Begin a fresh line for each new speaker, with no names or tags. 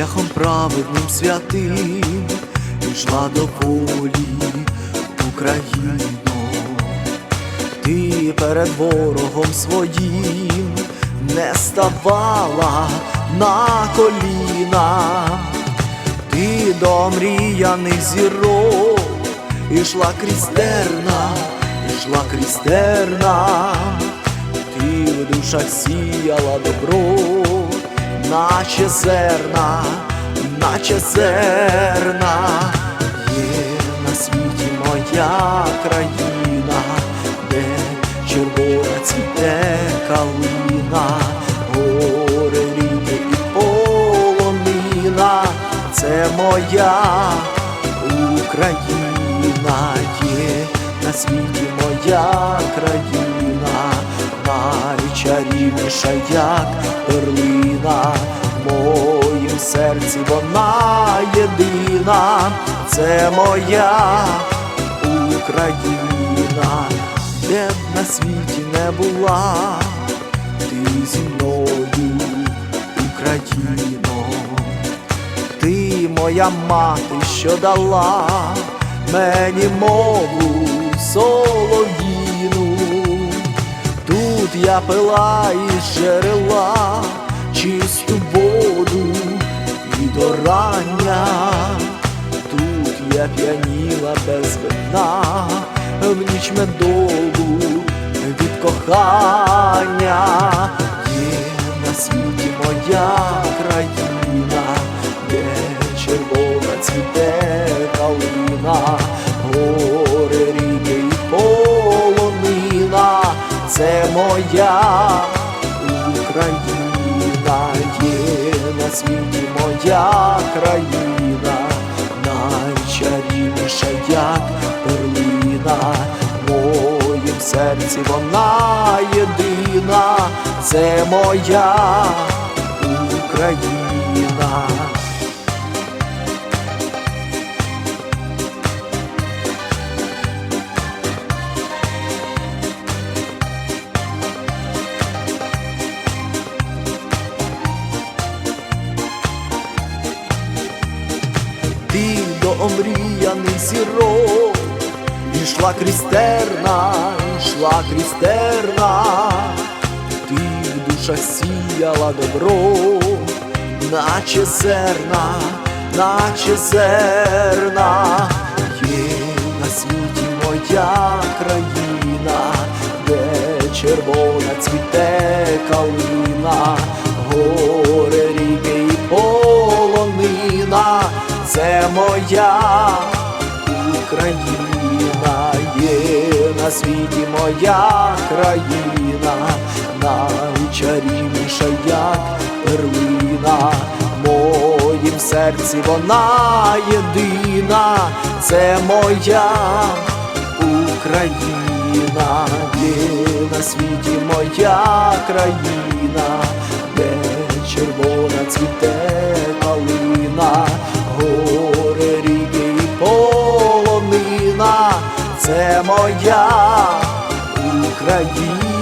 шляхом праведним святим Ішла до волі Україно, ти перед ворогом своїм не ставала на коліна, ти до мріяних зірок ішла крізь-терна, ішла крізь-терна, ти в душах сіяла добро, наче зерна, наче зерна, є на світі моя країна, де червона цвіте калина, гори ріки і полонина, це моя Україна є на світі моя країна, найчарівніша, як перлина, в моїм серці вона єдина, це моя Україна, де б на світі не була, ти зі мною, Україно. Ти моя мати, що дала мені мову солов'їну. Я пила із джерела чисту воду і до рання. Тут я п'яніла без вина в ніч медову від кохання. Є на світі моя країна, де червона цвіте калина, гори ріки і полонина, це моя світі моя країна, найчарівніша, як перлина, в моїм серці вона єдина, це моя Україна. Омріяних зірок, ішла крізь-терна, ішла крізь-терна, ти в душах сіяла добро, наче зерна, наче зерна, є на світі моя країна, де червона цвіте калина, це моя Україна, є на світі моя країна, найчарівніша, як перлина, в моїм серці вона єдина, це моя Україна, є на світі моя країна, моя Україна.